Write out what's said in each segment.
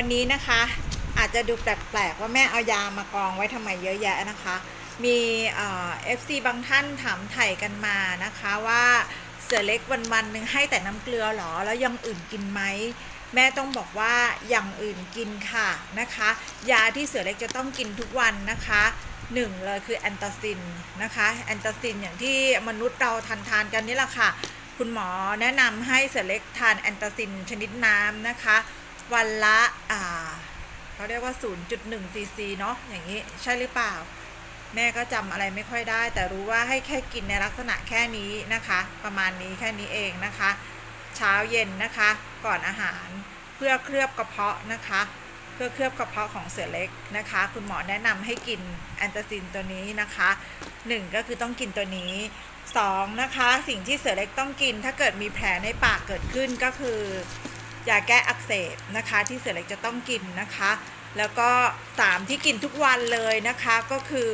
วันนี้นะคะ อาจจะดูแปลกๆว่าแม่เอายามากองไว้ทำไมเยอะแยะนะคะ มีเอ่อ FC บางท่านถามไถ่กันมานะคะว่าเสือเล็กวันๆหนึ่งให้แต่น้ำเกลือหรอ แล้วยังอื่นกินไหมแม่ต้องบอกว่าอย่างอื่นกินค่ะนะคะ ยาที่เสือเล็กจะต้องกินทุกวันนะคะหนึ่งเลยคือแอนตาซินนะคะแอนตาซินอย่างที่มนุษย์เราทานทานกันนี่แหละค่ะ คุณหมอแนะนำให้เสือเล็กทานแอนตาซินชนิดน้ำนะคะ วันละอ่าเขาเรียกว่า 0.1ซีซีเนาะอย่างนี้ใช่หรือเปล่า แม่ก็จำอะไรไม่ค่อยได้ แต่รู้ว่าให้แค่กินในลักษณะแค่นี้นะคะ ประมาณนี้แค่นี้เองนะคะ เช้าเย็นนะคะ ก่อนอาหารเพื่อเคลือบกระเพาะนะคะ เพื่อเคลือบกระเพาะของเสือเล็กนะคะ คุณหมอแนะนำให้กินแอนตาซินตัวนี้นะคะหนึ่งก็คือต้องกินตัวนี้สองนะคะ สิ่งที่เสือเล็กต้องกิน ถ้าเกิดมีแผลในปากเกิดขึ้นก็คือ ยาแก้อักเสบนะคะที่เสือเล็กจะต้องกินนะคะ แล้วก็สามที่กินทุกวันเลยนะคะก็คือ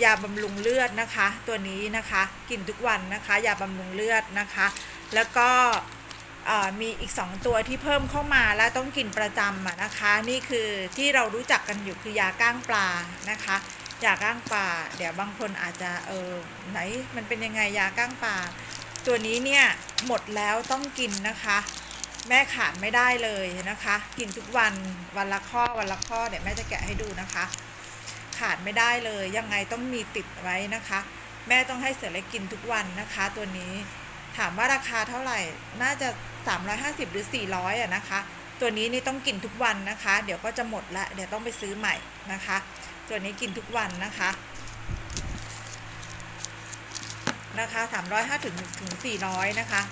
อยาบำรุงเลือดนะคะ ตัวนี้นะคะกินทุกวันนะคะยาบำรุงเลือดนะคะ แล้วก็มีอีก 2 ตัวที่เพิ่มเข้ามาแล้วต้องกินประจำะนะคะ นี่คือที่เรารู้จักกันอยู่คือยาก้างปลานะคะยาก้างปลาเดี๋ยวบางคนอาจจะเออไหนมันเป็นยังไงยาก้างปลา ตัวนี้เนี่ยหมดแล้วต้องกินนะคะ แม่ขาดไม่ได้เลยนะคะ กินทุกวันวันละข้อวันละข้อเดี๋ยวแม่จะแกะให้ดูนะคะ ขาดไม่ได้เลยยังไงต้องมีติดไว้นะคะ แม่ต้องให้เสือเล็กกินทุกวันนะคะ ตัวนี้ถามว่าราคาเท่าไหร่น่าจะ 350 หรือ 400อะนะคะ ตัวนี้นี่ต้องกินทุกวันนะคะ เดี๋ยวก็จะหมดละเดี๋ยวต้องไปซื้อใหม่นะคะ ตัวนี้กินทุกวันนะคะ นะคะ350ถึงถึง400 นะคะ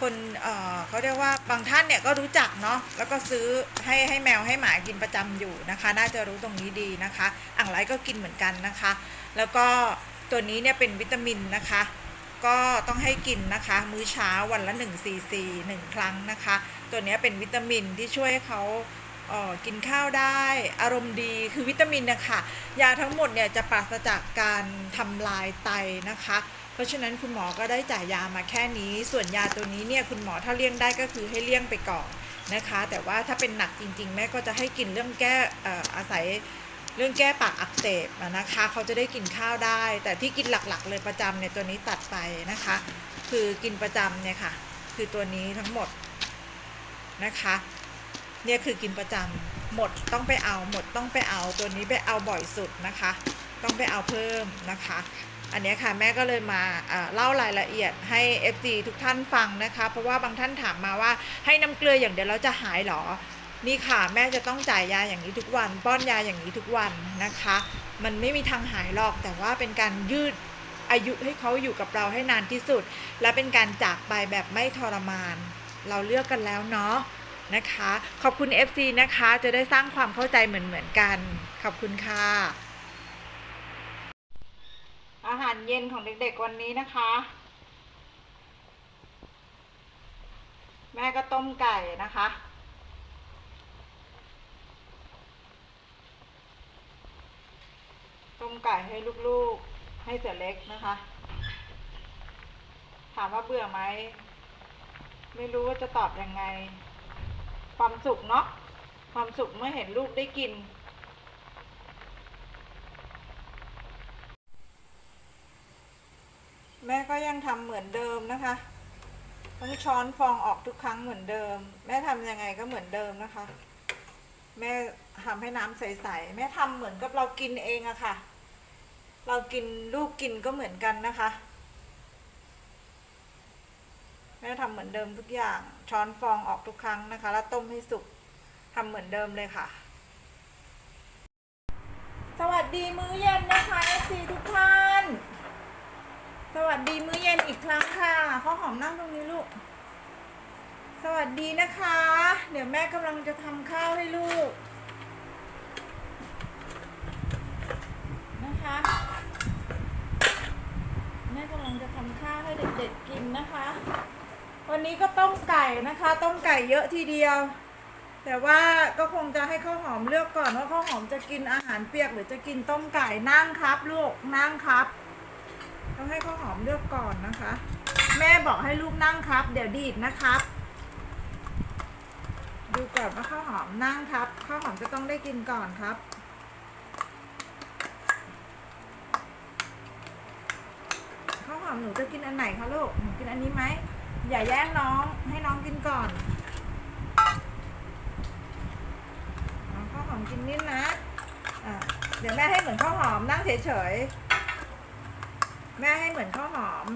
คนเเขาเรียกว่าบางท่านเนี่ยก็รู้จักเนาะแล้วก็ซื้อให้ให้แมวให้หมากินประจำอยู่นะคะ น่าจะรู้ตรงนี้ดีนะคะ อ่างไรก็กินเหมือนกันนะคะ แล้วก็ตัวนี้เนี่ยเป็นวิตามินนะคะ ก็ต้องให้กินนะคะ มื้อเช้าวันละ1ซีซี1ครั้งนะคะ ตัวนี้เป็นวิตามินที่ช่วยให้เขาเออกินข้าวได้อารมณ์ดีคือวิตามินนะคะยาทั้งหมดเนี่ยจะปราศจากการทำลายไตนะคะ เพราะฉะนั้นคุณหมอก็ได้จ่ายยามาแค่นี้ ส่วนยาตัวนี้เนี่ยคุณหมอถ้าเลี่ยงได้ก็คือให้เลี่ยงไปก่อนนะคะ แต่ว่าถ้าเป็นหนักจริง ๆ แม่ก็จะให้กินเรื่องแก้เอ่ออาศัยเรื่องแก้ปากอักเสบนะคะเขาจะได้กินข้าวได้ แต่ที่กินหลักๆ เลยประจำเนี่ยตัวนี้ตัดไปนะคะ คือกินประจำเนี่ยค่ะ คือตัวนี้ทั้งหมดนะคะเนี่ยคือกินประจำหมดต้องไปเอาหมดต้องไปเอาตัวนี้ไปเอาบ่อยสุดนะคะ ต้องไปเอาเพิ่มนะคะ อันนี้ค่ะแม่ก็เลยมาเล่ารายละเอียดให้ FG ทุกท่านฟังนะคะ เพราะว่าบางท่านถามมาว่าให้น้ำเกลืออย่างเดียวแล้วจะหายเหรอ นี่ค่ะแม่จะต้องจ่ายยาอย่างนี้ทุกวัน ป้อนยาอย่างนี้ทุกวันนะคะ มันไม่มีทางหายหรอกแต่ว่าเป็นการยืดอายุให้เขาอยู่กับเราให้นานที่สุด และเป็นการจากไปแบบไม่ทรมาน เราเลือกกันแล้วเนาะนะคะ ขอบคุณ FC นะคะ จะได้สร้างความเข้าใจเหมือนเหมือนๆกัน ขอบคุณค่ะ อาหารเย็นของเด็กๆวันนี้นะคะ แม่ก็ต้มไก่นะคะ ต้มไก่ให้ลูกๆให้เสือเล็กนะคะ ถามว่าเบื่อไหม ไม่รู้ว่าจะตอบยังไง ความสุขเนาะความสุขเมื่อเห็นลูกได้กิน แม่ก็ยังทำเหมือนเดิมนะคะต้องช้อนฟองออกทุกครั้งเหมือนเดิม แม่ทำยังไงก็เหมือนเดิมนะคะ แม่ทำให้น้ำใสๆแม่ทำเหมือนกับเรากินเองอะค่ะ เรากินลูกกินก็เหมือนกันนะคะ แม่ทำเหมือนเดิมทุกอย่าง ช้อนฟองออกทุกครั้งนะคะ แล้วต้มให้สุกทำเหมือนเดิมเลยค่ะ สวัสดีมื้อเย็นนะคะเอซีทุกท่าน สวัสดีมื้อเย็นอีกครั้งค่ะข้าวหอมนั่งตรงนี้ลูก สวัสดีนะคะ เดี๋ยวแม่กำลังจะทำข้าวให้ลูก นะคะ แม่กำลังจะทำข้าวให้เด็กๆกินนะคะ วันนี้ก็ต้มไก่นะคะ ต้มไก่เยอะทีเดียว แต่ว่าก็คงจะให้ข้าวหอมเลือกก่อนว่าข้าวหอมจะกินอาหารเปียกหรือจะกินต้มไก่นั่งครับ ลูกนั่งครับ ต้องให้ข้าวหอมเลือกก่อนนะคะ แม่บอกให้ลูกนั่งครับ เดี๋ยวดีดนะครับ ดูก่อนว่าข้าวหอมนั่งครับข้าวหอมจะต้องได้กินก่อนครับข้าวหอมหนูจะกินอันไหนคะลูกหนูกินอันนี้ไหมอย่าแย่งน้องให้น้องกินก่อนข้าวหอมกินนิดนะะเดี๋ยวแม่ให้เหมือนข้าวหอมนั่งเฉยๆ แม่ให้เหมือนข้าวหอม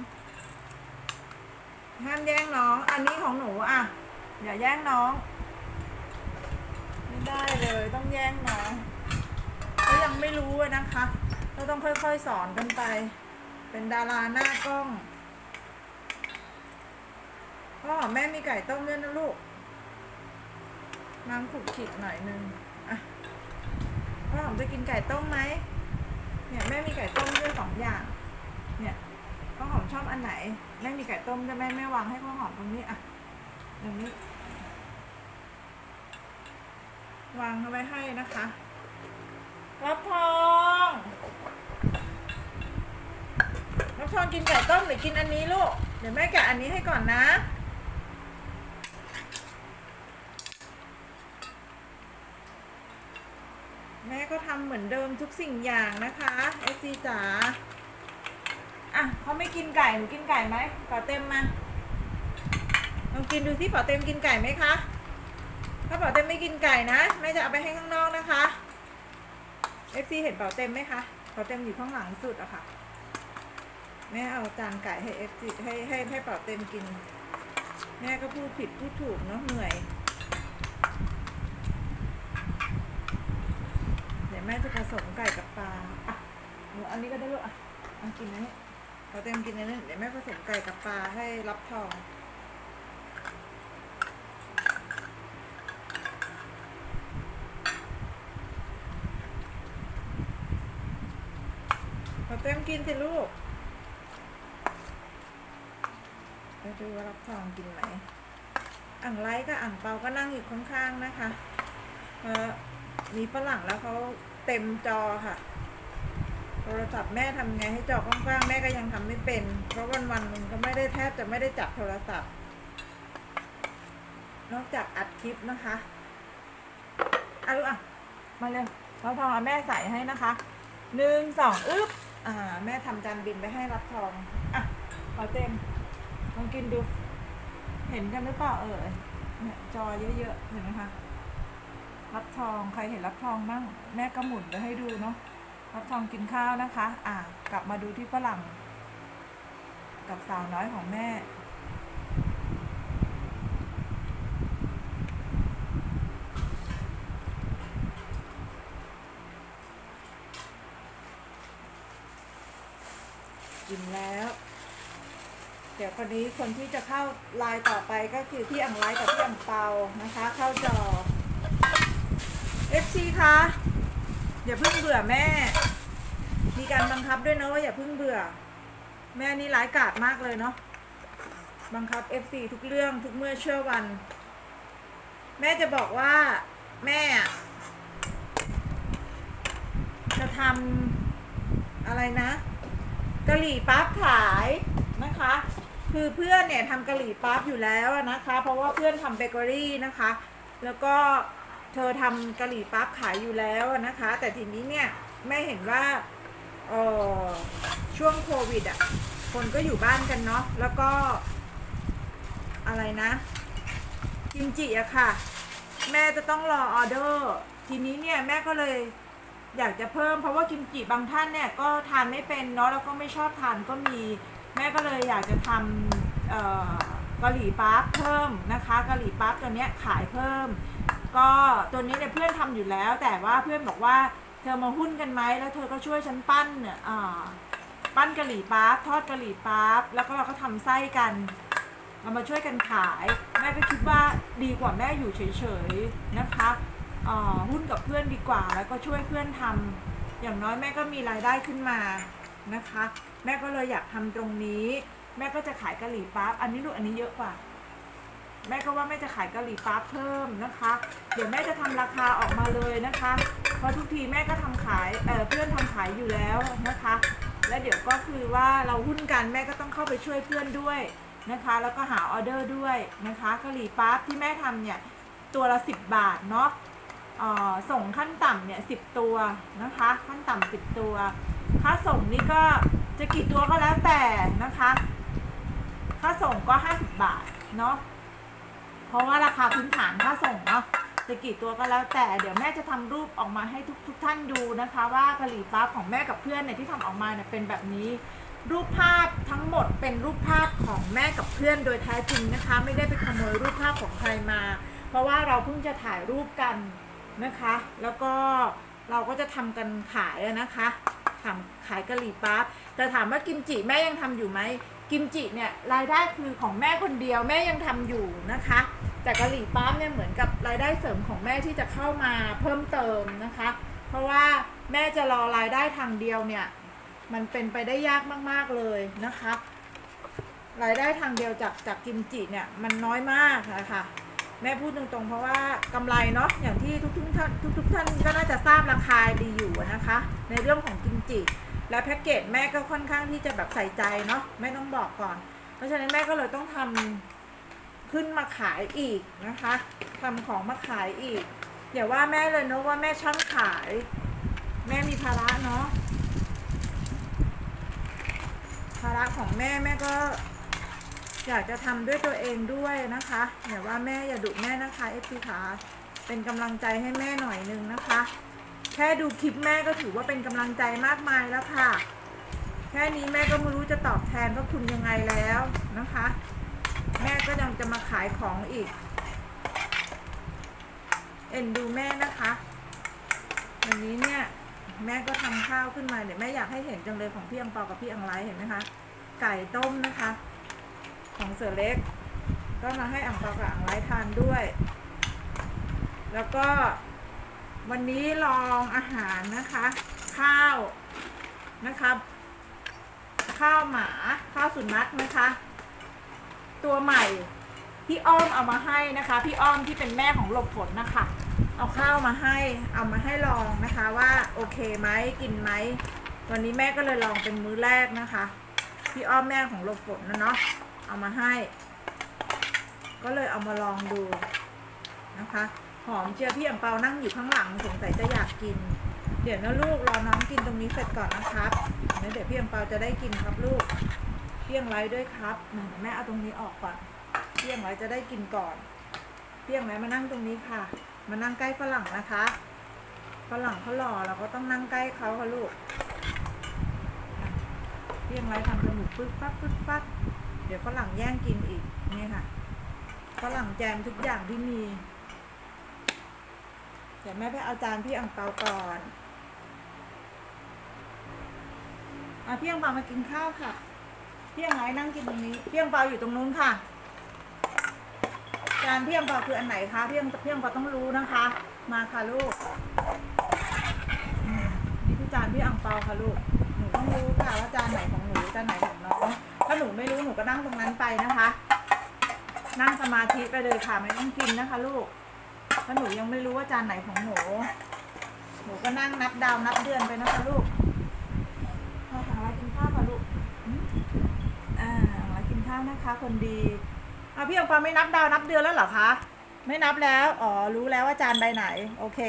ห้ามแย่งน้อง อันนี้ของหนูอะ อย่าแย่งน้อง ไม่ได้เลยต้องแย่งน้อง ก็ยังไม่รู้นะคะ เราต้องค่อยๆสอนกันไป เป็นดาราหน้ากล้องพ่อแม่มีไก่ต้มด้วยนะลูกน้ำขลุกขิดหน่อยนึงอะพ่อหอมจะกินไก่ต้มไหมเนี่ยแม่มีไก่ต้มด้วยสองอย่าง เนี่ยพ่อหอมชอบอันไหนแม่มีไก่ต้มด้วยแม่แม่วางให้พ่อหอมตรงนี้อะตรงนี้วางเอาไว้ให้นะคะรับทองรับทองกินไก่ต้มหรือกินอันนี้ลูก เดี๋ยวแม่แกะอันนี้ให้ก่อนนะ แม่ก็ทำเหมือนเดิมทุกสิ่งอย่างนะคะเอซีจ๋า อะเขาไม่กินไก่หนูกินไก่ไหมป่าเต็มมาลองกินดูสิเป่าเต็มกินไก่ไหมคะ ถ้าป่าเต็มไม่กินไก่นะแม่จะเอาไปให้ข้างนอกนะคะเอฟซีเห็นป่าเต็มไหมคะป่าเต็มอยู่ข้างหลังสุดอะค่ะแม่เอาจานไก่ให้เอฟซีให้ให้ให้ป่าเต็มกิน แม่ก็พูดผิดพูดถูกเนาะเหนื่อยเดี๋ยวแม่จะผสมไก่กับปลาอะหนูอันนี้ก็ได้ลูกอะอกินอันนี้ เป่าเต็มกินอันนี้เดี๋ยวแม่ผสมไก่กับปลาให้รับทองขอเต็มกินสิลูกไปดูว่ารับทองกินไหมอ่างไรกับอ่างเปาก็นั่งอยู่ข้างๆนะคะเพราะมีฝรั่งแล้วเขาเต็มจอค่ะ รศัพท์แม่ทำไงให้จอกว้างๆแม่ก็ยังทำไม่เป็น เพราะวันๆมันก็ไม่ได้แทบจะไม่ได้จับโทรศัพท์ นอกจากอัดคลิปนะคะอะลูกอะ มาเร็วเราทองเอาแม่ใส่ให้นะคะหนึ่งสองอึ๊บอ่า แม่ทำจานบินไปให้รับทองอะขอเต็มลองกินดู เห็นกันหรือเปล่าเอ่ยเนี่ยจอเยอะๆเห็นไหมคะรับทองใครเห็นรับทองบ้างแม่ก็หมุนไปให้ดูเนาะ รับทองกินข้าวนะคะ อะ กลับมาดูที่ฝรั่ง กับสาวน้อยของแม่กินแล้ว เดี๋ยวคนนี้คนที่จะเข้าไลน์ต่อไปก็คือพี่อังไลกับพี่อังเปานะคะ เข้าจอ FC คะ อย่าเพิ่งเบื่อแม่ มีการบังคับด้วยเนาะว่าอย่าเพิ่งเบื่อ แม่นี่ร้ายกาจมากเลยเนาะ บังคับ FC ทุกเรื่องทุกเมื่อเชื่อวัน แม่จะบอกว่าแม่ จะทำอะไรนะกะหรี่ปั๊บขายนะคะ คือเพื่อนเนี่ยทำกะหรี่ปั๊บอยู่แล้วนะคะ เพราะว่าเพื่อนทำเบเกอรี่นะคะ แล้วก็ เธอทำกะหรี่ปั๊บขายอยู่แล้วนะคะ แต่ทีนี้เนี่ยแม่เห็นว่าออช่วงโควิดอะ คนก็อยู่บ้านกันเนาะแล้วก็ อะไรนะกิมจิอะค่ะ แม่จะต้องรอออเดอร์ ทีนี้เนี่ยแม่ก็เลยอยากจะเพิ่มเพราะว่ากิมจิบางท่านเนี่ยก็ทานไม่เป็นเนาะแล้วก็ไม่ชอบทานก็มี แม่ก็เลยอยากจะทำกะหรี่ปั๊บเพิ่มนะคะกะหรี่ปั๊บตัวเนี้ยขายเพิ่ม ก็ตัวนี้เนี่ยเพื่อนทำอยู่แล้ว แต่ว่าเพื่อนบอกว่าเธอมาหุ้นกันไหมแล้วเธอก็ช่วยฉันปั้นเนี่ยอ่าปั้นกะหรี่ปั๊บทอดกะหรี่ปั๊บแล้วก็เราก็ทำไส้กันเรามาช่วยกันขายแม่ก็คิดว่าดีกว่าแม่อยู่เฉยๆนะคะหุ้นกับเพื่อนดีกว่า แล้วก็ช่วยเพื่อนทำอย่างน้อยแม่ก็มีรายได้ขึ้นมานะคะ แม่ก็เลยอยากทำตรงนี้ แม่ก็จะขายกะหรี่ปั๊บอันนี้ลูกอันนี้เยอะกว่า แม่ก็ว่าแม่จะขายกะหรี่ปั๊บเพิ่มนะคะ เดี๋ยวแม่จะทำราคาออกมาเลยนะคะ เพราะทุกทีแม่ก็ทำขายเออเพื่อนทำขายอยู่แล้วนะคะ และเดี๋ยวก็คือว่าเราหุ้นกันแม่ก็ต้องเข้าไปช่วยเพื่อนด้วยนะคะ แล้วก็หาออเดอร์ด้วยนะคะกะหรี่ปั๊บที่แม่ทำเนี่ยตัวละ 10 บาทเนาะส่งขั้นต่ำเนี่ยสิตัวนะคะ ขั้นต่ำ10ตัว ค่าส่งนี่ก็จะกี่ตัวก็แล้วแต่นะคะ ค่าส่งก็ 50 บาทเนาะ เพราะว่าราคาพื้นฐานค่าส่งเนาะจะกี่ตัวก็แล้วแต่เดี๋ยวแม่จะทำรูปออกมาให้ทุกทุกท่านดูนะคะ ว่ากะหรี่ปั๊บของแม่กับเพื่อนเนี่ยที่ทำออกมาเนี่ยเป็นแบบนี้ รูปภาพทั้งหมดเป็นรูปภาพของแม่กับเพื่อนโดยแท้จริงนะคะ ไม่ได้ไปขโมยรูปภาพของใครมา เพราะว่าเราเพิ่งจะถ่ายรูปกันนะคะ แล้วก็เราก็จะทำกันขายนะคะทำขายกะหรี่ปั๊บแต่ถามว่ากิมจิแม่ยังทำอยู่ไหม กิมจิเนี่ยรายได้คือของแม่คนเดียวแม่ยังทำอยู่นะคะ แต่กะหรี่ปั๊บเนี่ยเหมือนกับรายได้เสริมของแม่ที่จะเข้ามาเพิ่มเติมนะคะ เพราะว่าแม่จะรอรายได้ทางเดียวเนี่ยมันเป็นไปได้ยากมากๆเลยนะคะ รายได้ทางเดียวจากจากกิมจิเนี่ยมันน้อยมากนะคะแม่พูดตรงๆ เพราะว่ากำไรเนาะอย่างที่ทุกๆท่านทุกๆท่านก็น่าจะทราบราคาดีอยู่นะคะ ในเรื่องของกิมจิ และแพ็กเกจแม่ก็ค่อนข้างที่จะแบบใส่ใจเนาะแม่ต้องบอกก่อน เพราะฉะนั้นแม่ก็เลยต้องทำขึ้นมาขายอีกนะคะทำของมาขายอีกอย่าว่าแม่เลยเนาะว่าแม่ช่างขาย แม่มีภาระเนาะภาระของแม่แม่ก็อยากจะทำด้วยตัวเองด้วยนะคะอย่าว่าแม่อย่าดุแม่นะคะเอฟซีขาเป็นกำลังใจให้แม่หน่อยนึงนะคะ ค่ดูคลิปแม่ก็ถือว่าเป็นกำลังใจมากมายแล้วค่ะ แค่นี้แม่ก็ไม่รู้จะตอบแทนพระคุณยังไงแล้วนะคะ แม่ก็ยังจะมาขายของอีก เอ็นดูแม่นะคะวันนี้เนี่ยแม่ก็ทำข้าวขึ้นมาเดี๋ยวแม่อยากให้เห็นจังเลยของพี่อังเปากับพี่อังไลเห็นไหมคะ ไก่ต้มนะคะ ของเสือเล็ก ก็มาให้อังเปากับอังไลทานด้วย แล้วก็ วันนี้ลองอาหารนะคะ ข้าวนะคะข้าวหมาข้าวสุนัขนะคะ ตัวใหม่พี่อ้อมเอามาให้นะคะ พี่อ้อมที่เป็นแม่ของหลบฝนนะคะเอาข้าวมาให้เอามาให้ลองนะคะว่าโอเคไหมกินไหมวันนี้แม่ก็เลยลองเป็นมื้อแรกนะคะ พี่อ้อมแม่ของหลบฝนนะเนาะเอามาให้ ก็เลยเอามาลองดูนะคะ อมเจียวพี่อ่งเปานั่งอยู่ข้างหลังสงสัยจะอยากกิน เดี๋ยวนะลูกรอน้องกินตรงนี้เสร็จก่อนนะครับแล้วเดี๋ยวพี่อ่งเปาจะได้กินครับลูกเพียงไรด้วยครับเดี๋ยวแม่เอาตรงนี้ออกก่อนเพียงไรจะได้กินก่อนเพียงไรมานั่งตรงนี้ค่ะ มานั่งใกล้ฝรั่งนะคะฝรั่งเขาหล่อเราก็ต้องนั่งใกล้เขาค่ะลูกอะเพียงไรทำจมูกปึ๊บปั๊บปึ๊บปั๊บเดี๋ยวฝรั่งแย่งกินอีกนี่ค่ะฝรั่งแจมทุกอย่างที่มี เดี๋ยวแม่ไปเอาจานพี่อังเปาก่อนอะพี่อังเปามากินข้าวค่ะ พี่อังไงนั่งกินตรงนี้ พี่อังเปาอยู่ตรงนู้นค่ะ จานพี่อังเปาคืออันไหนคะ พี่อังพี่อังเปาต้องรู้นะคะ มาค่ะลูก นี่คือจานพี่อังเปาค่ะลูก หนูต้องรู้ค่ะว่าจานไหนของหนูจานไหนของน้อง ถ้าหนูไม่รู้หนูก็นั่งตรงนั้นไปนะคะ นั่งสมาธิไปเลยค่ะไม่ต้องกินนะคะ ลูก ถ้าหนูยังไม่รู้ว่าจานไหนของหนู หนูก็นั่งนับดาวนับเดือนไปนะคะลูกพอสั่งอะไรกินข้าวค่ะลูกอืมอ่ามากินข้าวนะคะ คนดีเอาพี่องปาไม่นับดาวนับเดือนแล้วเหรอคะ ไม่นับแล้ว อ๋อ รู้แล้วว่าจานใบไหน โอเค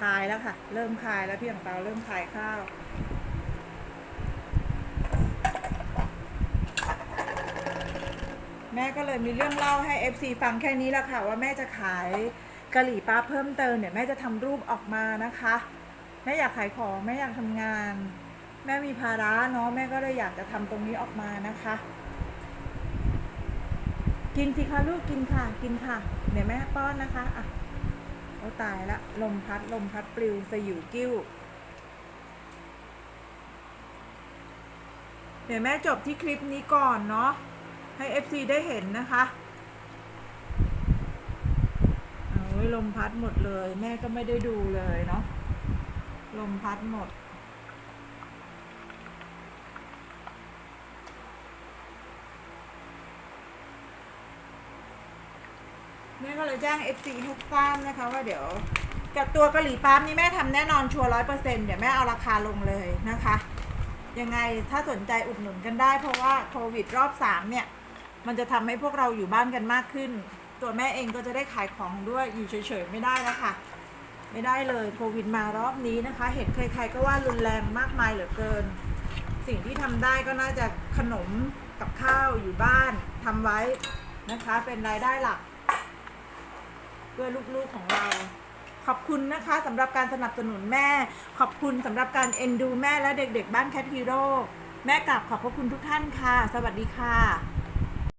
คายแล้วค่ะ เริ่มคายแล้วพี่องเปาเริ่มคายข้าว แม่ก็เลยมีเรื่องเล่าให้ FC ฟังแค่นี้แหละค่ะ ว่าแม่จะขายกะหรี่ปั๊บเพิ่มเติมเนี่ยแม่จะทำรูปออกมานะคะแม่อยากขายของแม่อยากทำงาน แม่มีภาระเนาะแม่ก็เลยอยากจะทำตรงนี้ออกมานะคะ กินสิคะลูกกินค่ะ กินค่ะ เดี๋ยวแม่ป้อนนะคะอะโอ้ตายละลมพัดลมพัดปลิวสยิวกิ้วเดี๋ยวแม่จบที่คลิปนี้ก่อนเนาะ ให้ FC ได้เห็นนะคะโอ้ยลมพัดหมดเลย แม่ก็ไม่ได้ดูเลยเนาะลมพัดหมด แม่ก็เลยแจ้ง FC ให้ทราบนะคะว่าเดี๋ยวกับตัวกะหรี่ปั๊บนี่แม่ทำแน่นอนชัวร์ร้อยเปอร์เซ็นต์เดี๋ยวแม่เอาราคาลงเลยนะคะ ยังไงถ้าสนใจอุดหนุนกันได้เพราะว่าโควิดรอบสามเนี่ย มันจะทำให้พวกเราอยู่บ้านกันมากขึ้น ตัวแม่เองก็จะได้ขายของด้วยอยู่เฉยๆไม่ได้แล้วค่ะไม่ได้เลยโควิดมารอบนี้นะคะ เห็นใครๆก็ว่ารุนแรงมากมายเหลือเกิน สิ่งที่ทำได้ก็น่าจะขนมกับข้าวอยู่บ้านทำไว้นะคะ เป็นรายได้หลัก เพื่อลูกๆของเรา ขอบคุณนะคะสำหรับการสนับสนุนแม่ ขอบคุณสำหรับการเอ็นดูแม่และเด็กๆ บ้านแคทฮีโร่แม่กลับขอบพระคุณทุกท่านค่ะ สวัสดีค่ะ